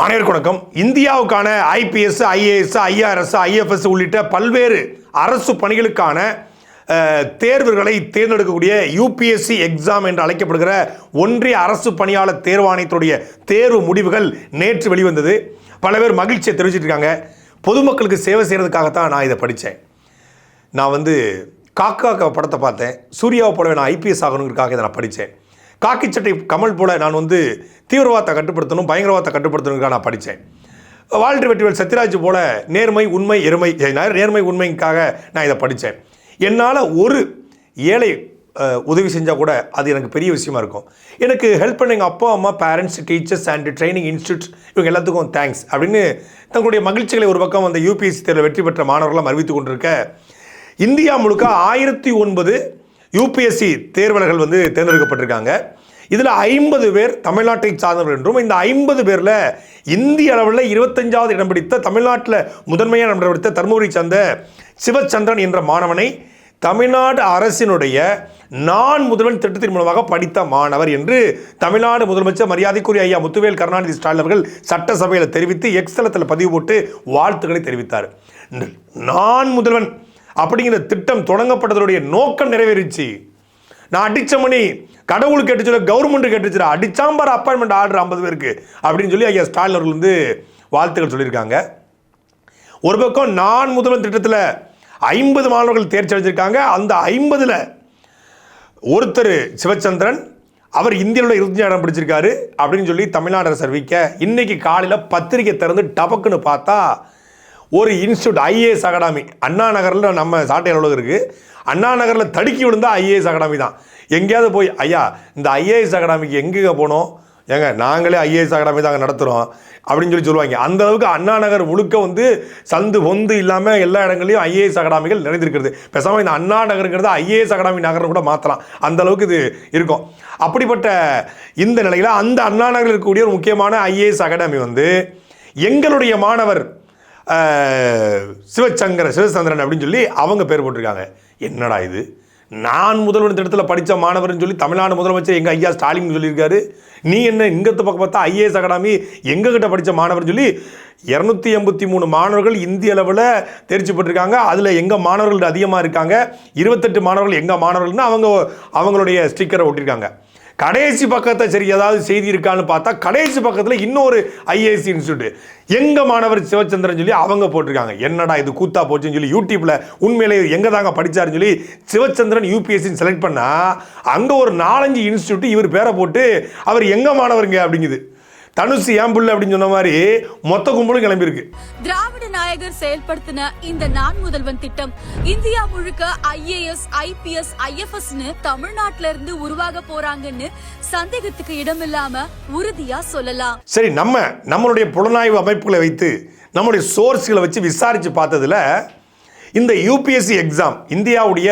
அனைவருக்கும் வணக்கம். இந்தியாவுக்கான ஐபிஎஸ் ஐஏஎஸ் ஐஆர்எஸ் ஐஎஃப்எஸ் உள்ளிட்ட பல்வேறு அரசு பணிகளுக்கான தேர்வுகளை தேர்ந்தெடுக்கக்கூடிய யூபிஎஸ்சி எக்ஸாம் என்று அழைக்கப்படுகிற ஒன்றிய அரசு பணியாளர் தேர்வாணையத்துடைய தேர்வு முடிவுகள் நேற்று வெளிவந்தது. பல பேர் மகிழ்ச்சியை தெரிவிச்சிட்டு இருக்காங்க பொதுமக்களுக்கு சேவை செய்கிறதுக்காகத்தான் நான் இதை படித்தேன். நான் வந்து காக்கா படத்தை பார்த்தேன். சூர்யாவை போலவே நான் ஐபிஎஸ் ஆகணுங்கிறதுக்காக இதை நான் படித்தேன். காக்கி சட்டை கமல் போல நான் வந்து தீவிரவாதத்தை கட்டுப்படுத்தணும் பயங்கரவாதத்தை கட்டுப்படுத்தணுங்கிறதுக்காக நான் படித்தேன். வாழ்டு வெற்றிவேல் சத்யராஜ் போல நேர்மை உண்மை எருமை நேர்மை உண்மைக்காக நான் இதை படித்தேன். என்னால் ஒரு ஏழை உதவி செஞ்சால் கூட அது எனக்கு பெரிய விஷயமா இருக்கும். எனக்கு ஹெல்ப் பண்ண எங்கள் அப்பா அம்மா parents teachers and training institutes இவங்க எல்லாத்துக்கும் தேங்க்ஸ் அப்படின்னு தங்களுடைய மகிழ்ச்சிகளை ஒரு பக்கம் அந்த யூபிஎஸ்சி தேர்வில் வெற்றி பெற்ற மாணவர்களாம் அறிவித்து கொண்டிருக்க இந்தியா முழுக்க ஆயிரத்தி ஒன்பது யூபிஎஸ்சி தேர்வலர்கள் வந்து தேர்ந்தெடுக்கப்பட்டிருக்காங்க. இதில் ஐம்பது பேர் தமிழ்நாட்டை சார்ந்தவர்கள் என்றும் இந்த ஐம்பது பேரில் இந்திய அளவில் இருபத்தஞ்சாவது இடம் பிடித்த தமிழ்நாட்டில் முதன்மையான இடம் பிடித்த தருமபுரி சார்ந்த சிவச்சந்திரன் என்ற மாணவனை தமிழ்நாடு அரசினுடைய நான் முதல்வன் திட்டத்தின் மூலமாக படித்த மாணவர் என்று தமிழ்நாடு முதலமைச்சர் மரியாதைக்குரிய ஐயா முத்துவேல் கருணாநிதி ஸ்டாலின் அவர்கள் சட்டசபையில் தெரிவித்து எக்ஸ் தளத்தில் பதிவு போட்டு வாழ்த்துக்களை தெரிவித்தார். நான் முதல்வன் அப்படிங்கிற திட்டம் தொடங்கப்பட்டதனுடைய நோக்கம் நிறைவேறிச்சு. நான் அடிச்ச மணி கடவுள் கேட்டுச்சு கவர்மெண்ட் கேட்டுச்சு அடிச்சாம்பார் அப்பாயின்மெண்ட் ஆர்டர் ஐம்பது பேருக்கு அப்படின்னு சொல்லி ஐயா ஸ்டாலின் அவர்கள் வந்து வாழ்த்துக்கள் சொல்லியிருக்காங்க. ஒரு பக்கம் நான் முதல்வன் திட்டத்தில் ஐம்பது மாணவர்கள் தேர்ச்சி அடைஞ்சிருக்காங்க. அந்த ஐம்பதில் ஒருத்தர் சிவச்சந்திரன் அவர் இந்தியாவில் இருபத்தஞ்சு இடம் பிடிச்சிருக்காரு அப்படின்னு சொல்லி தமிழ்நாடு அரசு அறிவிக்க இன்னைக்கு காலையில் பத்திரிக்கை திறந்து டபக்குன்னு பார்த்தா ஒரு இன்ஸ்டியூட் ஐஏஎஸ் அகாடமி அண்ணா நகரில் நம்ம சாட்டை அலுவலகம் இருக்குது அண்ணா நகரில் தடுக்கி விழுந்தால் ஐஏஎஸ் அகாடமி தான். எங்கேயாவது போய் ஐயா இந்த ஐஏஎஸ் அகாடமிக்கு எங்கேங்க போனோம்? ஏங்க நாங்களே ஐஏஎஸ் அகாடமி தாங்க நடத்துகிறோம் அப்படின்னு சொல்லி சொல்லுவாங்க. அந்த அளவுக்கு அண்ணா நகர் முழுக்க வந்து சந்து பொந்து இல்லாமல் எல்லா இடங்களையும் ஐஏஎஸ் அகாடமிகள் நிறைந்திருக்கிறது. பேசாமல் இந்த அண்ணா நகருங்கிறது ஐஏஎஸ் அகாடமி நகரம் கூட மாற்றலாம் அந்த அளவுக்கு இது இருக்கும். அப்படிப்பட்ட இந்த நிலையில் அந்த அண்ணா நகரில் இருக்கக்கூடிய ஒரு முக்கியமான ஐஏஎஸ் அகாடமி வந்து எங்களுடைய மாணவர் சிவச்சங்கர சிவசந்திரன் அப்படின்னு சொல்லி அவங்க பேர் போட்டிருக்காங்க. என்னடா இது? நான் முதல்வர் திட்டத்தில் படித்த மாணவர்னு சொல்லி தமிழ்நாடு முதலமைச்சர் எங்கள் ஐயா ஸ்டாலின் சொல்லியிருக்காரு. நீ என்ன இங்கத்து பக்கம் பார்த்தா ஐஏஎஸ் அகாடமி எங்ககிட்ட படித்த மாணவர்னு சொல்லி இரநூத்தி எண்பத்தி மூணு மாணவர்கள் இந்திய அளவில் தேர்ச்சி பெற்றிருக்காங்க. அதில் எங்கள் மாணவர்கள் அதிகமாக இருக்காங்க. இருபத்தெட்டு மாணவர்கள் எங்கள் மாணவர்கள்னு அவங்க அவங்களுடைய ஸ்டிக்கரை ஒட்டியிருக்காங்க. கடைசி பக்கத்தை சரி ஏதாவது செய்தி இருக்கான்னு பார்த்தா கடைசி பக்கத்தில் இன்னொரு ஐஏஎஸ் இன்ஸ்டியூட் எங்க மாணவர் சிவச்சந்திரன் சொல்லி அவங்க போட்டிருக்காங்க. என்னடா இது கூத்தா போச்சுன்னு சொல்லி யூடியூப்ல உண்மையிலே எங்க தாங்க படிச்சாருன்னு சொல்லி சிவச்சந்திரன் யூபிஎஸ்சின்னு செலக்ட் பண்ணா அங்க ஒரு நாலஞ்சு இன்ஸ்டியூட் இவர் பேரை போட்டு அவர் எங்க மாணவருங்க? அப்படிங்குது. தனுசு ஏன் புள்ள அப்படின்னு சொன்ன மாதிரி மொத்த கும்பலும் கிளம்பியிருக்கு. திராவிட நாயகர் செயல்படுத்தின இந்த நான் முதல்வன் திட்டம் இந்தியா முழுக்க ஐஏஎஸ் ஐபிஎஸ் ஐஎஃப்எஸ்னு தமிழ்நாட்டுல இருந்து உருவாக போறாங்கன்னு சந்தேகத்துக்கு இடமில்லாம உறுதியா சொல்லலாம். சரி நம்ம நம்மளுடைய புலனாய்வு அமைப்புகளை வைத்து நம்முடைய சோர்ஸ்களை வச்சு விசாரித்து பார்த்ததுல இந்த யூபிஎஸ்சி எக்ஸாம் இந்தியாவுடைய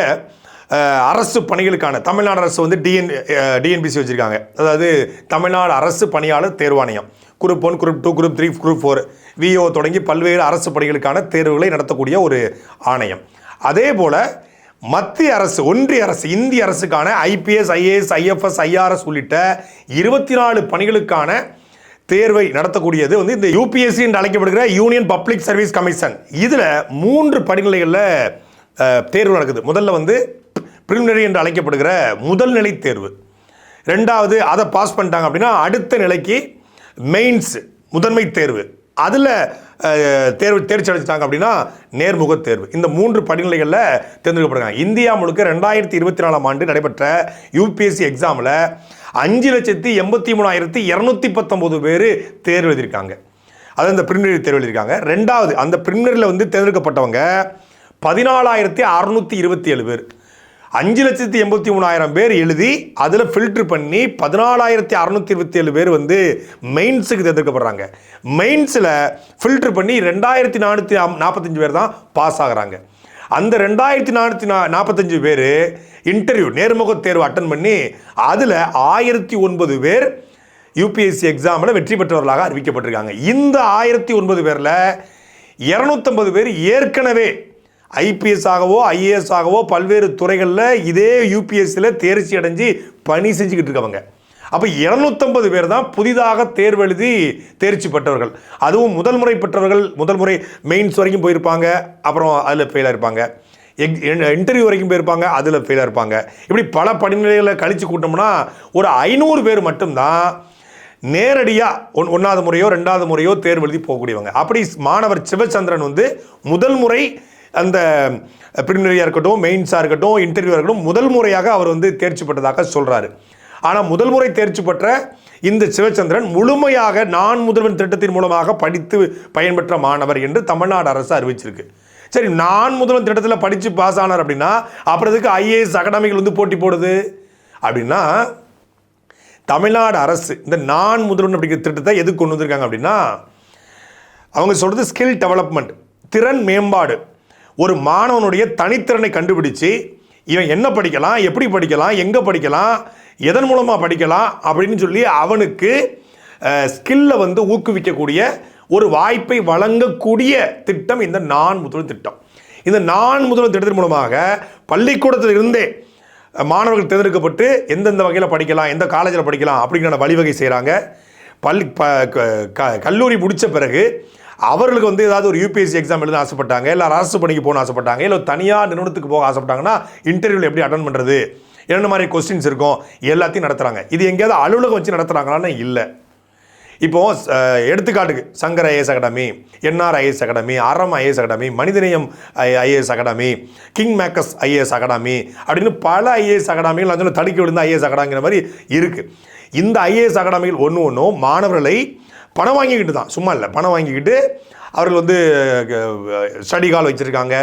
அரசு பணிகளுக்கான தமிழ்நாடு அரசு வந்து டிஎன் டிஎன்பிசி வச்சுருக்காங்க. அதாவது தமிழ்நாடு அரசு பணியாளர் தேர்வாணையம் group one group two group three group four VO தொடங்கி பல்வேறு அரசு பணிகளுக்கான தேர்வுகளை நடத்தக்கூடிய ஒரு ஆணையம். அதே போல் மத்திய அரசு ஒன்றிய அரசு இந்திய அரசுக்கான ஐபிஎஸ் ஐஏஎஸ் ஐஎஃப்எஸ் ஐஆர்எஸ் உள்ளிட்ட இருபத்தி நாலு பணிகளுக்கான தேர்வை நடத்தக்கூடியது வந்து இந்த யூபிஎஸ்சி என்று அழைக்கப்படுகிற யூனியன் பப்ளிக் சர்வீஸ் கமிஷன் இதில் மூன்று படிநிலைகளில் தேர்வு நடக்குது. முதல்ல வந்து ப்ரிலிமினரி என்று அழைக்கப்படுகிற முதல் நிலை தேர்வு. ரெண்டாவது அதை பாஸ் பண்ணிட்டாங்க அப்படின்னா அடுத்த நிலைக்கு மெயின்ஸ் முதன்மை தேர்வு. அதில் தேர்வு தேர்ச்சி அடைச்சிட்டாங்க அப்படின்னா நேர்முக தேர்வு. இந்த மூன்று படிநிலைகளில் தேர்ந்தெடுக்கப்படுறாங்க இந்தியா முழுக்க ரெண்டாயிரத்தி இருபத்தி நாலாம் ஆண்டு நடைபெற்ற யூபிஎஸ்சி எக்ஸாமில் அஞ்சு லட்சத்தி எண்பத்தி மூணாயிரத்தி இரநூத்தி பத்தொம்போது பேர் தேர்வு எழுதியிருக்காங்க. அது அந்த பிரிமினரி தேர்வு எழுதியிருக்காங்க. ரெண்டாவது அந்த பிரிமினரியில் வந்து தேர்ந்தெடுக்கப்பட்டவங்க பதினாலாயிரத்தி அறுநூற்றி இருபத்தி ஏழு பேர். அஞ்சு லட்சத்தி எண்பத்தி மூணாயிரம் பேர் எழுதி அதில் ஃபில்டர் பண்ணி பதினாலாயிரத்தி அறநூற்றி இருபத்தி ஏழு பேர் வந்து மெயின்ஸுக்கு தேர்ந்தெடுக்கப்படுறாங்க. மெயின்ஸில் ஃபில்டர் பண்ணி ரெண்டாயிரத்தி நானூற்றி நாற்பத்தஞ்சு பேர் தான் பாஸ் ஆகுறாங்க. அந்த ரெண்டாயிரத்தி நானூற்றி நா நாற்பத்தஞ்சு பேர் இன்டர்வியூ நேர்முக தேர்வு அட்டன் பண்ணி அதில் ஆயிரத்தி ஒன்பது பேர் யூபிஎஸ்சி எக்ஸாமில் வெற்றி பெற்றவர்களாக அறிவிக்கப்பட்டிருக்காங்க. இந்த ஆயிரத்தி ஒன்பது பேரில் இரநூத்தம்பது பேர் ஏற்கனவே ஐபிஎஸ் ஆகவோ ஐஏஎஸ் ஆகவோ பல்வேறு துறைகளில் இதே யூபிஎஸ்சியில் தேர்ச்சி அடைஞ்சு பணி செஞ்சுக்கிட்டு இருக்கவங்க. அப்போ இரநூத்தம்பது பேர் தான் புதிதாக தேர்வு எழுதி தேர்ச்சி பெற்றவர்கள். அதுவும் முதல் முறை பெற்றவர்கள் முதல் முறை மெயின்ஸ் வரைக்கும் போயிருப்பாங்க அப்புறம் அதில் ஃபெயிலாக இருப்பாங்க. எக் இன்டர்வியூ வரைக்கும் போயிருப்பாங்க அதில் ஃபெயிலாக இருப்பாங்க. இப்படி பல படிநிலைகளை கழித்து கூட்டோம்னா ஒரு ஐநூறு பேர் மட்டும்தான் நேரடியாக ஒன் ஒன்றாவது முறையோ ரெண்டாவது முறையோ தேர்வு எழுதி போகக்கூடியவங்க. அப்படி மாணவர் சிவச்சந்திரன் வந்து முதல் முறை அந்த பிரிமினரியாக இருக்கட்டும் மெயின்ஸாக இருக்கட்டும் இன்டர்வியூவாக இருக்கட்டும் முதல் முறையாக அவர் வந்து தேர்ச்சி பெற்றதாக சொல்கிறாரு ஆனால் முதல் முறை தேர்ச்சி பெற்ற இந்த சிவச்சந்திரன் முழுமையாக நான் முதல்வன் திட்டத்தின் மூலமாக படித்து பயன்பெற்ற மாணவர் என்று தமிழ்நாடு அரசு அறிவிச்சிருக்கு. சரி நான் முதல்வன் திட்டத்தில் படித்து பாஸ் ஆனார் அப்படின்னா அப்புறம் இதுக்கு ஐஏஎஸ் அகாடமிகள் வந்து போட்டி போடுது? அப்படின்னா தமிழ்நாடு அரசு இந்த நான் முதல்வன் அப்படிங்கிற திட்டத்தை எதுக்கு கொண்டு வந்திருக்காங்க அப்படின்னா அவங்க சொல்கிறது ஸ்கில் டெவலப்மெண்ட் திறன் மேம்பாடு. ஒரு மாணவனுடைய தனித்திறனை கண்டுபிடிச்சு இவன் என்ன படிக்கலாம் எப்படி படிக்கலாம் எங்கே படிக்கலாம் எதன் மூலமாக படிக்கலாம் அப்படின்னு சொல்லி அவனுக்கு ஸ்கில்லை வந்து ஊக்குவிக்கக்கூடிய ஒரு வாய்ப்பை வழங்கக்கூடிய திட்டம் இந்த நான் முதல்வர் திட்டம். இந்த நான் முதல்வர் திட்டத்தின் மூலமாக பள்ளிக்கூடத்தில் இருந்தே மாணவர்கள் தேர்ந்தெடுக்கப்பட்டு எந்தெந்த வகையில் படிக்கலாம் எந்த காலேஜில் படிக்கலாம் அப்படிங்கிற வழிவகை செய்கிறாங்க பள்ளி ப க- க- கல்லூரி முடித்த பிறகு அவர்களுக்கு வந்து ஏதாவது ஒரு யூபிஎஸ்சி எக்ஸாம் எழுத ஆசைப்பட்டாங்க இல்லை அரசு பணிக்கு போகணும் ஆசைப்பட்டாங்க இல்லை தனியார் நிறுவனத்துக்கு போக ஆசைப்பட்டாங்கன்னா இன்டர்வியூவில் எப்படி அட்டன் பண்ணுறது என்ன மாதிரி கொஸ்டின்ஸ் இருக்கும்? எல்லாத்தையும் நடத்துகிறாங்க இது எங்கேயாவது அலுவலகம் வச்சு நடத்துகிறாங்களான்னு இல்லை. இப்போ எடுத்துக்காட்டுக்கு Shankar IAS academy NR IAS academy Aram IAS academy Manithaneyam IAS academy king makers IAS academy அப்படின்னு பல ஐஏஎஸ் அகாடமிகள் நான் தடுக்கி விழுந்த ஐஏஎஸ் அகாடமிங்கிற மாதிரி இருக்குது இந்த ஐஏஎஸ் அகாடமிகள் ஒன்று ஒன்றும் மாணவர்களை பணம் வாங்கிக்கிட்டு தான் சும்மா இல்லை பணம் வாங்கிக்கிட்டு அவர்கள் வந்து ஸ்டடி கால் வச்சுருக்காங்க.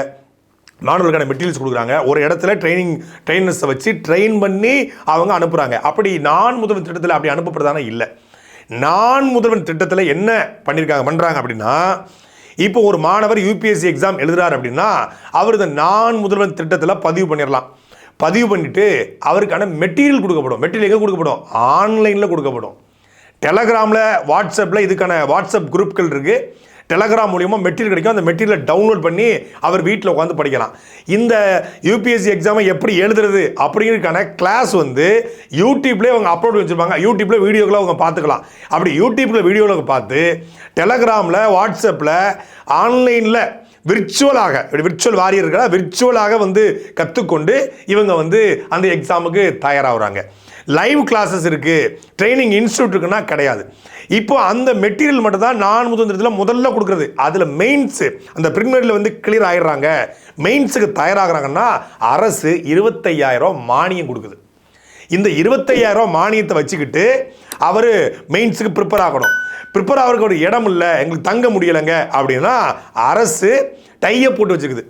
மாணவர்களுக்கான மெட்டீரியல்ஸ் கொடுக்குறாங்க. ஒரு இடத்துல ட்ரைனிங் ட்ரைனர்ஸை வச்சு ட்ரெயின் பண்ணி அவங்க அனுப்புகிறாங்க அப்படி நான் முதல் திட்டத்தில் அப்படி அனுப்பப்படுறதான இல்லை. நான் முதல்வன் திட்டத்தில் என்ன பண்ணியிருக்காங்க பண்ணுறாங்க அப்படின்னா இப்போ ஒரு மாணவர் யூபிஎஸ்சி எக்ஸாம் எழுதுறாரு அப்படின்னா அவர் இந்த நான் முதல்வன் திட்டத்தில் பதிவு பண்ணிடலாம் பதிவு பண்ணிவிட்டு அவருக்கான மெட்டீரியல் கொடுக்கப்படும். மெட்டீரியல் எங்கே கொடுக்கப்படும்? ஆன்லைனில் கொடுக்கப்படும். டெலகிராமில் வாட்ஸ்அப்பில் இதுக்கான வாட்ஸ்அப் குரூப்கள் இருக்குது டெலகிராம் மூலியமாக மெட்டீரியல் கிடைக்கும். அந்த மெட்டீரியலை டவுன்லோட் பண்ணி அவர் வீட்டில் உட்காந்து படிக்கலாம். இந்த யூபிஎஸ்சி எக்ஸாமை எப்படி எழுதுறது அப்படிங்கிறதுக்கான கிளாஸ் வந்து யூடியூப்லேயே அவங்க அப்லோட் வச்சுருப்பாங்க. யூடியூப்பில் வீடியோக்களை அவங்க பார்த்துக்கலாம். அப்படி யூடியூப்பில் வீடியோவில் பார்த்து டெலகிராமில் வாட்ஸ்அப்பில் ஆன்லைனில் விர்ச்சுவலாக இப்படி விர்ச்சுவல் வாரியர்களாக விர்ச்சுவலாக வந்து கற்றுக்கொண்டு இவங்க வந்து அந்த எக்ஸாமுக்கு தயாராகிறாங்க. லைவ் கிளாஸஸ் இருக்குது ட்ரைனிங் இன்ஸ்டியூட் இருக்குன்னா கிடையாது. இப்போ அந்த மெட்டீரியல் மட்டும் தான் நான் முதந்திரத்தில் முதல்ல கொடுக்குறது. அதில் மெயின்ஸு அந்த ப்ரிலிமினரியில் வந்து கிளியர் ஆகிடுறாங்க மெயின்ஸுக்கு தயாராகிறாங்கன்னா அரசு இருபத்தையாயிரம் மானியம் கொடுக்குது. இந்த இருபத்தையாயிரம் மானியத்தை வச்சுக்கிட்டு அவர் மெயின்ஸுக்கு ப்ரிப்பேர் ஆகணும். ப்ரிப்பேர் ஆகிறதுக்கு ஒரு இடம் இல்லை. எங்களுக்கு தங்க முடியலைங்க அப்படின்னா அரசு டையை போட்டு வச்சுக்குது.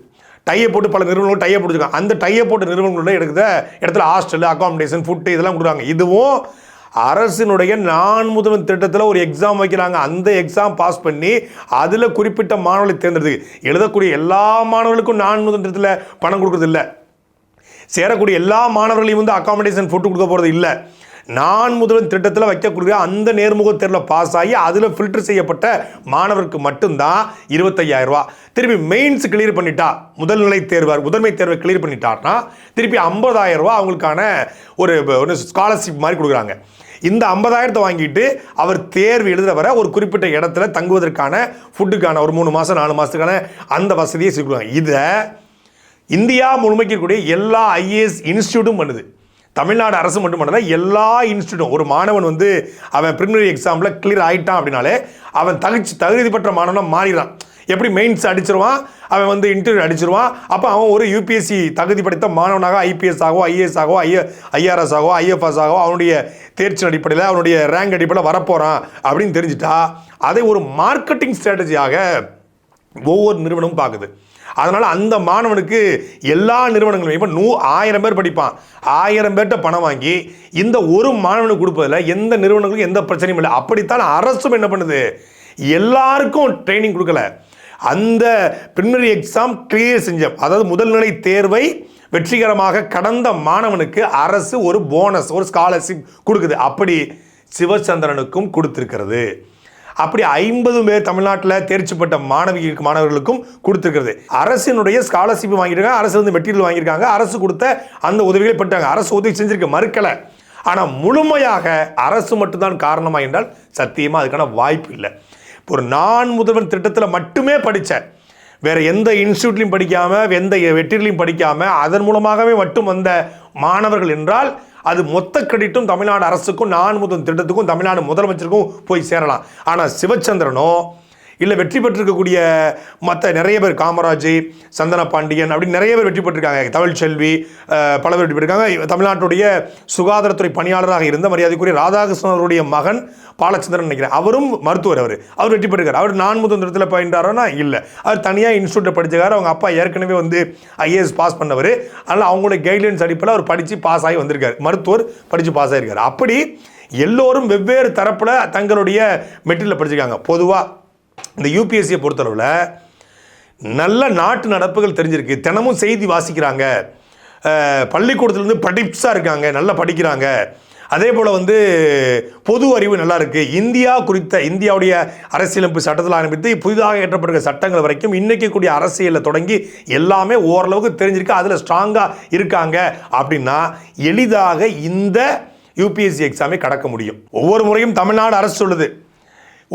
டையை போட்டு பல நிறுவனங்களும் டையை போட்டுருக்காங்க. அந்த டையை போட்ட நிறுவனங்களோட எடுக்கிற இடத்துல ஹாஸ்டல் அகாமடேஷன் ஃபுட்டு இதெல்லாம் கொடுக்குறாங்க. இதுவும் அரசினுடைய நான் முதல்வன் திட்டத்தில் ஒரு எக்ஸாம் வைக்கிறாங்க. அந்த எக்ஸாம் பாஸ் பண்ணி அதில் குறிப்பிட்ட மாணவர்களை தேர்ந்தெடுத்து எழுதக்கூடிய எல்லா மாணவர்களுக்கும் நான் முதல் திட்டத்தில் பணம் கொடுக்குறது இல்லை. சேரக்கூடிய எல்லா மாணவர்களையும் வந்து அகாமடேஷன் ஃபுட்டு கொடுக்க போகிறது இல்லை. நான் முதல்வன் திட்டத்தில் வைக்கக்கூடிய அந்த நேர்முக தேர்வில் பாஸ் ஆகி அதில் ஃபில்டர் செய்யப்பட்ட மாணவருக்கு மட்டும்தான் இருபத்தையாயிரம் ரூபா திருப்பி மெயின்ஸ் கிளியர் பண்ணிட்டா முதல்நிலை தேர்வார் முதன்மை தேர்வை கிளியர் பண்ணிட்டார்னா திருப்பி 50000 ரூபா அவங்களுக்கான ஒரு ஒன்று ஸ்காலர்ஷிப் மாதிரி கொடுக்குறாங்க. இந்த ஐம்பதாயிரத்தை வாங்கிட்டு அவர் தேர்வு எழுதுற வர ஒரு குறிப்பிட்ட இடத்துல தங்குவதற்கான ஃபுட்டுக்கான ஒரு மூணு மாதம் நாலு மாதத்துக்கான அந்த வசதியை செய்வாங்க இதை இந்தியா முழுமைக்கக்கூடிய எல்லா ஐஏஎஸ் இன்ஸ்டியூட்டும் பண்ணுது. தமிழ்நாடு அரசு மட்டுமல்ல எல்லா இன்ஸ்டியூட்டும் ஒரு மாணவன் வந்து அவன் பிரிமினரி எக்ஸாமில் கிளியர் ஆகிட்டான் அப்படின்னாலே அவன் தகுதி தகுதி பெற்ற மாணவனாக மாறிடுறான். எப்படி மெயின்ஸ் அடிச்சிருவான்? அவன் வந்து இன்டர்வியூ அடிச்சிருவான். அப்போ அவன் ஒரு யூபிஎஸ்சி தகுதி படித்த மாணவனாக ஐபிஎஸ் ஆகவோ ஐஏஎஸ் ஆகவோ ஐஏ ஐஆர்எஸ் ஆகவோ ஐஎஃப்எஸ் ஆகவோ அவனுடைய தேர்ச்சி அடிப்படையில் அவனுடைய ரேங்க் அடிப்படையில் வரப்போகிறான் அப்படின்னு தெரிஞ்சிட்டா அதை ஒரு மார்க்கெட்டிங் ஸ்ட்ராட்டஜியாக ஒவ்வொரு நிறுவனமும் பார்க்குது. அதனால் அந்த மாணவனுக்கு எல்லா நிறுவனங்களும் இப்போ நூ ஆயிரம் பேர் படிப்பான். ஆயிரம் பேர்கிட்ட பணம் வாங்கி இந்த ஒரு மாணவனுக்கு கொடுப்பதில் எந்த நிறுவனங்களுக்கும் எந்த பிரச்சனையும் இல்லை. அப்படித்தான் அரசும் என்ன பண்ணுது? எல்லாருக்கும் ட்ரைனிங் கொடுக்கல. அந்த பிரிமினரி எக்ஸாம் கிளியர் செஞ்சோம். அதாவது முதல்நிலை தேர்வை வெற்றிகரமாக கடந்த மாணவனுக்கு அரசு ஒரு போனஸ் ஒரு ஸ்காலர்ஷிப் கொடுக்குது. அப்படி சிவச்சந்திரனுக்கும் கொடுத்துருக்கிறது. அப்படி ஐம்பது பேர் தமிழ்நாட்டில் தேர்ச்சி பெற்ற மாணவிகளுக்கு மாணவர்களுக்கும் கொடுத்துருக்கிறது. அரசினுடைய ஸ்காலர்ஷிப் வாங்கியிருக்காங்க அரசு வந்து மெட்டீரியல் வாங்கியிருக்காங்க அரசு கொடுத்த அந்த உதவிகளை பெற்றாங்க. அரசு உதவி செஞ்சிருக்க மறுக்கலை. ஆனால் முழுமையாக அரசு மட்டும்தான் காரணமாக என்றால் சத்தியமாக அதுக்கான வாய்ப்பு இல்லை. இப்போ ஒரு நான் முதல்வன் திட்டத்தில் மட்டுமே படித்தேன் வேறு எந்த இன்ஸ்டியூட்லையும் படிக்காமல் எந்த வெற்றிலையும் படிக்காமல் அதன் மூலமாகவே மட்டும் வந்த மாணவர்கள் என்றால் அது மொத்த கிரெடிட்டும் தமிழ்நாடு அரசுக்கும் நான் முதல் திட்டத்துக்கும் தமிழ்நாடு முதலமைச்சருக்கும் போய் சேரலாம். ஆனால் சிவச்சந்திரனோ இல்லை வெற்றி பெற்றிருக்கக்கூடிய மற்ற நிறைய பேர் காமராஜ் சந்தன பாண்டியன் அப்படின்னு நிறைய பேர் வெற்றி பெற்றிருக்காங்க. தமிழ்ச்செல்வி செல்வி பல பேர் வெற்றி பெற்றிருக்காங்க. தமிழ்நாட்டுடைய சுகாதாரத்துறை பணியாளராக இருந்த மரியாதைக்குரிய ராதாகிருஷ்ணன் அவருடைய மகன் பாலச்சந்திரன் நினைக்கிறேன். அவரும் மருத்துவர் அவர். அவர் வெற்றி பெற்றிருக்கார். அவர் நான் முதந்திரத்தில் இடத்துல பயின்றாரோன்னா இல்லை. அவர் தனியாக இன்ஸ்டியூட்டில் படிச்சிருக்காரு அவங்க அப்பா ஏற்கனவே வந்து ஐஏஎஸ் பாஸ் பண்ணவர். அதனால் அவங்களுடைய கைட்லைன்ஸ் அடிப்பில் அவர் படித்து பாஸ் ஆகி வந்திருக்கார். மருத்துவர் படித்து பாஸ் ஆகியிருக்கார் அப்படி எல்லோரும் வெவ்வேறு தரப்பில் தங்களுடைய மெட்டீரியல் படிச்சிருக்காங்க. பொதுவாக இந்த யூபிஎஸ்சியை பொறுத்தளவில் நல்ல நாட்டு நடப்புகள் தெரிஞ்சிருக்கு. தினமும் செய்தி வாசிக்கிறாங்க. பள்ளிக்கூடத்துலேருந்து படிப்ஸாக இருக்காங்க. நல்லா படிக்கிறாங்க. அதே போல் வந்து பொது அறிவு நல்லா இருக்குது இந்தியா குறித்த இந்தியாவுடைய அரசியலமைப்பு சட்டத்தில் ஆரம்பித்து புதிதாக ஏற்றப்பட்டிருக்க சட்டங்கள் வரைக்கும் இன்றைக்கி கூடிய அரசியலில் தொடங்கி எல்லாமே ஓரளவுக்கு தெரிஞ்சிருக்கு. அதில் ஸ்ட்ராங்காக இருக்காங்க. அப்படின்னா எளிதாக இந்த யூபிஎஸ்சி எக்ஸாமை கடக்க முடியும். ஒவ்வொரு முறையும் தமிழ்நாடு அரசு சொல்லுது.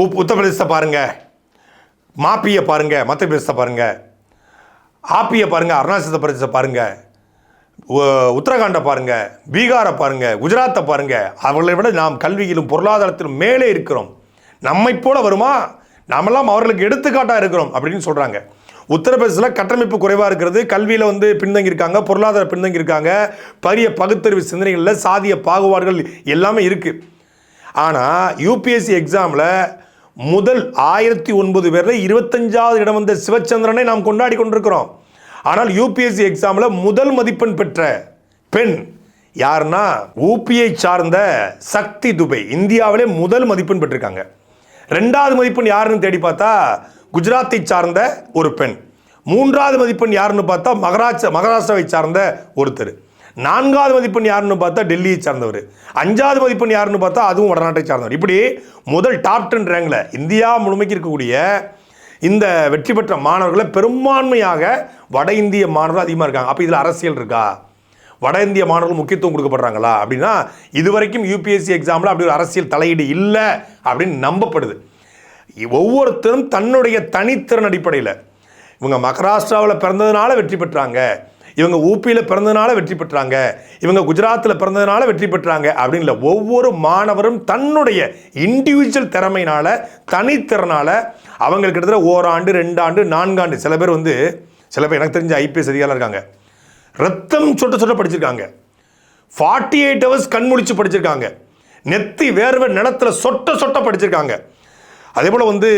உப் உத்தரப்பிரதேசத்தை பாருங்கள் மாப்பியை பாருங்கள் மத்திய பிரதேசத்தை பாருங்கள் ஆப்பியை பாருங்கள் அருணாச்சல பிரதேசத்தை பாருங்கள் உத்தரகாண்டை பாருங்கள் பீகாரை பாருங்கள் குஜராத்தை பாருங்கள் அவர்களை விட நாம் கல்வியிலும் பொருளாதாரத்திலும் மேலே இருக்கிறோம். நம்மை போல வருமா? நாமெல்லாம் அவர்களுக்கு எடுத்துக்காட்டாக இருக்கிறோம் அப்படின்னு சொல்கிறாங்க உத்தரப்பிரதேசத்தில் கட்டமைப்பு குறைவாக இருக்கிறது. கல்வியில் வந்து பின்தங்கி இருக்காங்க பொருளாதார பின்தங்கியிருக்காங்க பெரிய பகுத்தறிவு சிந்தனைகளில் சாதிய பாகுபாடுகள் எல்லாமே இருக்குது ஆனால் யூபிஎஸ்சி எக்ஸாமில் முதல் ஆயிரத்தி ஒன்பது பேரில் இருபத்தஞ்சாவது இடம் வந்த சிவச்சந்திரனை நாம் கொண்டாடி கொண்டிருக்கிறோம். ஆனால் யூபிஎஸ்சி எக்ஸாமில் முதல் மதிப்பெண் பெற்ற பெண் யாருன்னா ஊபியை சார்ந்த சக்தி துபை. இந்தியாவிலே முதல் மதிப்பெண் பெற்றிருக்காங்க. ரெண்டாவது மதிப்பெண் யாருன்னு தேடி பார்த்தா குஜராத்தை சார்ந்த ஒரு பெண். மூன்றாவது மதிப்பெண் யாருன்னு பார்த்தா மகாராஷ்டிரா மகாராஷ்டிராவை சார்ந்த ஒருத்தர். நான்காவது மதிப்பெண் யாருன்னு பார்த்தா டெல்லியை சார்ந்தவர். அஞ்சாவது மதிப்பெண் யாருன்னு பார்த்தா அதுவும் வடநாட்டை சார்ந்தவர். இப்படி முதல் டாப் டென் ரேங்கில் இந்தியா முழுமைக்கு இருக்கக்கூடிய இந்த வெற்றி பெற்ற மாணவர்களை பெரும்பான்மையாக வட இந்திய மாணவர்கள் அதிகமாக இருக்காங்க. அப்போ இதில் அரசியல் இருக்கா? வட இந்திய மாணவர்கள் முக்கியத்துவம் கொடுக்கப்படுறாங்களா? அப்படின்னா இதுவரைக்கும் யூபிஎஸ்சி எக்ஸாமில் அப்படி ஒரு அரசியல் தலையீடு இல்லை அப்படின்னு நம்பப்படுது. ஒவ்வொருத்தரும் தன்னுடைய தனித்திறன் அடிப்படையில் இவங்க மகாராஷ்டிராவில் பிறந்ததுனால வெற்றி பெற்றாங்க. இவங்க ஊபியில் பிறந்ததுனால வெற்றி பெற்றாங்க. இவங்க குஜராத்தில் பிறந்ததுனால வெற்றி பெற்றாங்க அப்படின்னு இல்லை ஒவ்வொரு மாணவரும் தன்னுடைய இண்டிவிஜுவல் திறமையினால தனித்திறனால அவங்களுக்கு கிட்டத்தட்ட ஓராண்டு ரெண்டாண்டு நான்காண்டு சில பேர் வந்து சில பேர் எனக்கு தெரிஞ்ச ஐபிஎஸ் அதிகாரம் இருக்காங்க. ரத்தம் சொட்ட சொட்ட படிச்சிருக்காங்க. ஃபார்ட்டி எயிட் ஹவர்ஸ் கண்முழிச்சு படிச்சிருக்காங்க. நெத்தி வேர்வை நிலத்தில் சொட்ட சொட்ட படிச்சிருக்காங்க. அதே போல் வந்து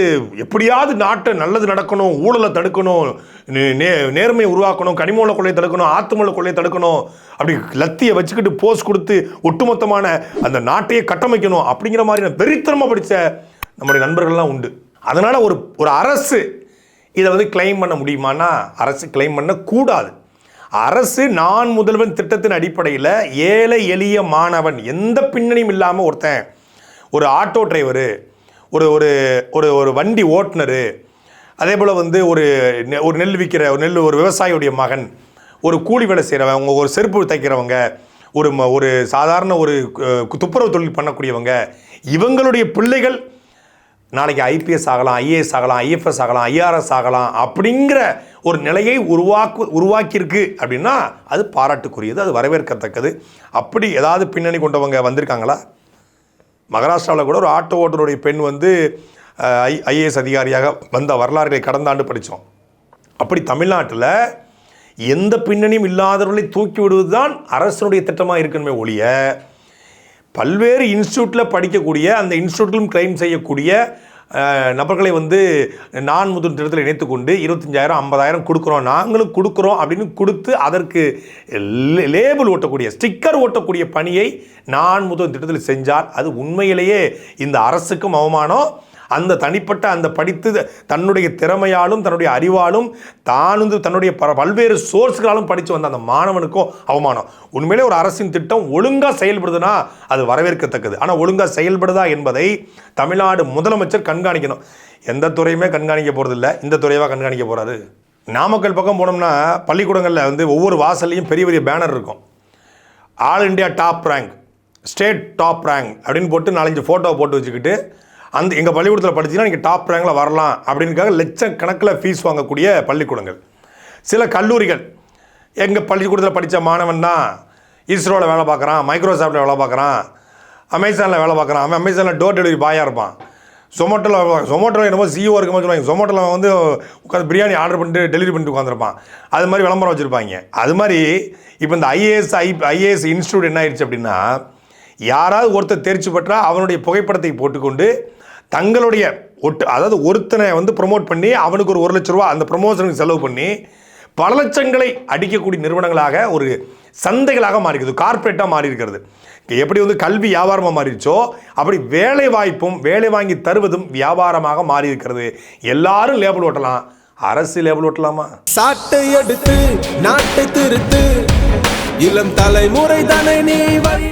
எப்படியாவது நாட்டை நல்லது நடக்கணும் ஊழலை தடுக்கணும் நே- நே- நேர்மையை உருவாக்கணும் கனிமூல கொள்ளையை தடுக்கணும் ஆத்துமூல கொள்ளையை தடுக்கணும் அப்படி லத்தியை வச்சுக்கிட்டு போஸ் கொடுத்து ஒட்டுமொத்தமான அந்த நாட்டையே கட்டமைக்கணும் அப்படிங்கிற மாதிரி நான் வெறித்தனமாக படித்த நம்முடைய நண்பர்கள்லாம் உண்டு. அதனால் ஒரு ஒரு அரசு இதை வந்து கிளைம் பண்ண முடியுமானா அரசு கிளைம் பண்ணக்கூடாது அரசு நான் முதல்வன் திட்டத்தின் அடிப்படையில் ஏழை எளிய மாணவன் எந்த பின்னணியும் இல்லாமல் ஒருத்தன் ஒரு ஆட்டோ டிரைவரு ஒரு ஒரு ஒரு ஒரு வண்டி ஓட்டுநர் அதே போல் வந்து ஒரு நெ- ஒரு நெல் விற்கிற ஒரு நெல் ஒரு விவசாயியுடைய மகன் ஒரு கூலி வேலை செய்கிறவங்க ஒரு செருப்பு தைக்கிறவங்க ஒரு ம- ஒரு சாதாரண ஒரு துப்புரவு தொழில் பண்ணக்கூடியவங்க இவங்களுடைய பிள்ளைகள் நாளைக்கு ஐபிஎஸ் ஆகலாம் ஐஏஎஸ் ஆகலாம் ஐஎஃப்எஸ் ஆகலாம் ஐஆர்எஸ் ஆகலாம் அப்படிங்கிற ஒரு நிலையை உருவாக்கு உருவாக்கியிருக்கு அப்படின்னா அது பாராட்டுக்குரியது அது வரவேற்கத்தக்கது. அப்படி ஏதாவது பின்னணி கொண்டவங்க வந்திருக்காங்களா? மகாராஷ்டிராவில் கூட ஒரு ஆட்டோ ஓட்டருடைய பெண் வந்து ஐ ஐஏஎஸ் அதிகாரியாக வந்த வரலாறுகளை கடந்த ஆண்டு படித்தோம். அப்படி தமிழ்நாட்டில் எந்த பின்னணியும் இல்லாதவர்களை தூக்கி விடுவது தான் அரசனுடைய திட்டமாக இருக்கணுமே ஒழிய பல்வேறு இன்ஸ்டியூட்டில் படிக்கக்கூடிய அந்த இன்ஸ்டியூட்டிலும் கிளைம் செய்யக்கூடிய நபர்களை வந்து நான் முதல் திட்டத்தில் இணைத்து கொண்டு இருபத்தஞ்சாயிரம் ஐம்பதாயிரம் கொடுக்குறோம். நாங்களும் கொடுக்குறோம் அப்படின்னு கொடுத்து அதற்கு லேபிள் ஓட்டக்கூடிய ஸ்டிக்கர் ஓட்டக்கூடிய பணியை நான் முதல் திட்டத்தில் செஞ்சால் அது உண்மையிலேயே இந்த அரசுக்கும் அவமானம் அந்த தனிப்பட்ட அந்த படித்து தன்னுடைய திறமையாலும் தன்னுடைய அறிவாலும் தான் தன்னுடைய பல பல்வேறு சோர்ஸ்களாலும் படித்து வந்த அந்த மாணவனுக்கும் அவமானம். உண்மையிலே ஒரு அரசின் திட்டம் ஒழுங்காக செயல்படுதுன்னா அது வரவேற்கத்தக்கது. ஆனால் ஒழுங்காக செயல்படுதா என்பதை தமிழ்நாடு முதலமைச்சர் கண்காணிக்கணும். எந்த துறையுமே கண்காணிக்க போகிறதில்ல இந்த துறையாக கண்காணிக்க போகிறாரு நாமக்கல் பக்கம் போனோம்னா பள்ளிக்கூடங்களில் வந்து ஒவ்வொரு வாசல்லையும் பெரிய பெரிய பேனர் இருக்கும். All India top rank state top rank அப்படின்னு போட்டு நாலஞ்சு ஃபோட்டோ போட்டு வச்சுக்கிட்டு அந்த எங்கள் பள்ளிக்கூடத்தில் படிச்சிங்கன்னா நீங்கள் டாப் ரேங்கில் வரலாம் அப்படின்னுக்காக லட்சக்கணக்கில் ஃபீஸ் வாங்கக்கூடிய பள்ளிக்கூடங்கள். சில கல்லூரிகள் எங்கள் பள்ளிக்கூடத்தில் படித்த மாணவன் தான் இஸ்ரோவில் வேலை பார்க்குறான் மைக்ரோசாஃப்ட்டில் வேலை பார்க்குறான் அமேசானில் வேலை பார்க்குறான். அவன் அமேசானில் டோர் டெலிவரி பாயாக இருப்பான். சொமோட்டோவில் சொமோட்டோவில் என்னமோ சிஓ இருக்கும்போது சொல்லுவாங்க. சொமோட்டோவில் வந்து உட்காந்து பிரியாணி ஆர்டர் பண்ணிட்டு டெலிவரி பண்ணிட்டு உட்காந்துருப்பான் அது மாதிரி விளம்பரம் வச்சுருப்பாங்க. அது மாதிரி இப்போ இந்த ஐஏஎஸ் ஐ ஐஏஎஸ் இன்ஸ்டியூட் என்ன ஆயிடுச்சு அப்படின்னா யாராவது ஒருத்தர் தேர்ச்சி பெற்றால் அவனுடைய புகைப்படத்தை போட்டுக்கொண்டு தங்களுடைய ஒட்டு அதாவது ஒருத்தனை வந்து ப்ரொமோட் பண்ணி அவனுக்கு ஒரு ஒரு லட்ச ரூபா அந்த ப்ரொமோஷனுக்கு செலவு பண்ணி பல லட்சங்களை அடிக்கக்கூடிய நிறுவனங்களாக ஒரு சந்தைகளாக மாறிக்கிறது கார்ப்பரேட்டாக மாறி இருக்கிறது எப்படி வந்து கல்வி வியாபாரமாக மாறிடுச்சோ அப்படி வேலை வாய்ப்பும் வேலை வாங்கி தருவதும் வியாபாரமாக மாறி இருக்கிறது எல்லாரும் லேபிள் ஓட்டலாம். அரசு லேபிள் ஓட்டலாமா? சாட்டை எடுத்து நாட்டை திருத்து. இளம் தலைமுறை தானே நீ வழி